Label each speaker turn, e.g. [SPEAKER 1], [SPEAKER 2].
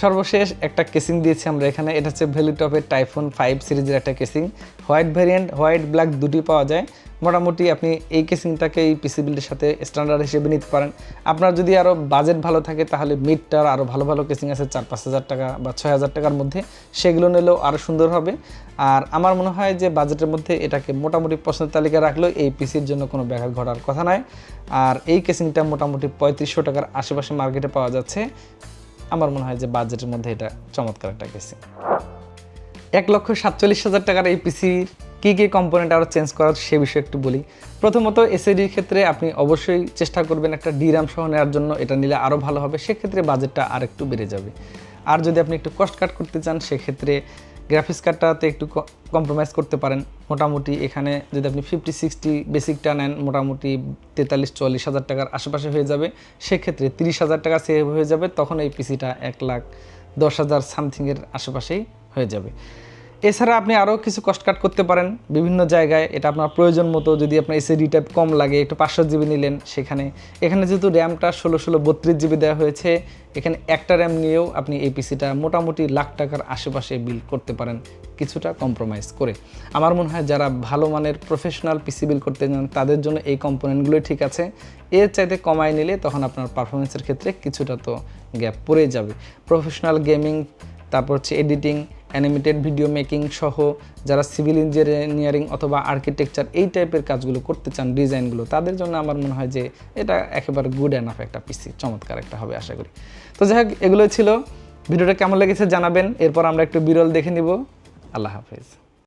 [SPEAKER 1] সর্বশেষ একটা কেসিং দিয়েছি আমরা এখানে। এটা হচ্ছে ভ্যালিটপের টাইফোন ফাইভ সিরিজের একটা casing white variant white black দুটি পাওয়া যায়। মোটামুটি আপনি এই কেসিংটাকে এই পিসি বিল্ডের সাথে স্ট্যান্ডার্ড হিসেবে নিতে পারেন। আপনার যদি আরও বাজেট ভালো থাকে, তাহলে মিডটার আরও ভালো ভালো কেসিং আছে, চার পাঁচ হাজার টাকা বা ছয় হাজার টাকার মধ্যে। সেগুলো নিলেও আরও সুন্দর হবে। আর আমার মনে হয় যে বাজেটের মধ্যে এটাকে মোটামুটি পছন্দের তালিকা রাখলেও এই পিসির জন্য কোনো ব্যাঘাত ঘটার কথা নয়। আর এই কেসিংটা মোটামুটি পঁয়ত্রিশশো টাকার আশেপাশে মার্কেটে পাওয়া যাচ্ছে। আমার মনে হয় যে বাজেটের মধ্যে এটা চমৎকার একটা পিসি এক লক্ষ সাতচল্লিশ হাজার টাকার এই পিসির কী কী কম্পোনেন্ট আরও চেঞ্জ করার সে বিষয়ে একটু বলি। প্রথমত এসএডির ক্ষেত্রে আপনি অবশ্যই চেষ্টা করবেন একটা ডিরাম সহ নেওয়ার জন্য, এটা নিলে আরও ভালো হবে, সেক্ষেত্রে বাজেটটা আর একটু বেড়ে যাবে। আর যদি আপনি একটু কস্ট কাট করতে চান, সেক্ষেত্রে গ্রাফিক্স কার্ডটাতে একটু কম্প্রোমাইজ করতে পারেন। মোটামুটি এখানে যদি আপনি ফিফটি সিক্সটি বেসিকটা নেন, মোটামুটি তেতাল্লিশ চল্লিশ হাজার টাকার আশেপাশে হয়ে যাবে। সেক্ষেত্রে তিরিশ হাজার টাকা সেভ হয়ে যাবে। তখন এই পিসিটা এক লাখ দশ হাজার সামথিংয়ের আশেপাশেই হয়ে যাবে। এছাড়া আপনি আরও কিছু কস্ট কাট করতে পারেন। বিভিন্ন জায়গায় এটা আপনার প্রয়োজন মতো যদি আপনার এসএডি টাইপ কম লাগে, একটু পাঁচশো জিবি নিলেন সেখানে। এখানে যেহেতু র্যামটা ষোলো ষোলো বত্রিশ জিবি দেওয়া হয়েছে, এখানে একটা র্যাম নিয়েও আপনি এই পিসিটা মোটামুটি লাখ টাকার আশেপাশে বিল করতে পারেন, কিছুটা কম্প্রোমাইজ করে। আমার মনে হয় যারা ভালো মানের প্রফেশনাল পিসি বিল করতে চান, তাদের জন্য এই কম্পোনেন্টগুলোই ঠিক আছে। এর চাইতে কমায় নিলে তখন আপনার পারফরমেন্সের ক্ষেত্রে কিছুটা তো গ্যাপ পড়ে যাবে। প্রফেশনাল গেমিং তারপর হচ্ছে এডিটিং অ্যানিমেটেড ভিডিও মেকিং সহ যারা সিভিল ইঞ্জিনিয়ারিং অথবা আর্কিটেকচার এই টাইপের কাজগুলো করতে চান ডিজাইনগুলো, তাদের জন্য আমার মনে হয় যে এটা একেবারে গুড অ্যান্ড অ্যানাফ একটা পিসি চমৎকার একটা হবে আশা করি। তো যাই হোক, এগুলোই ছিল। ভিডিওটা কেমন লেগেছে জানাবেন। এরপর আমরা একটু বিরল দেখে নিব। আল্লাহ হাফেজ।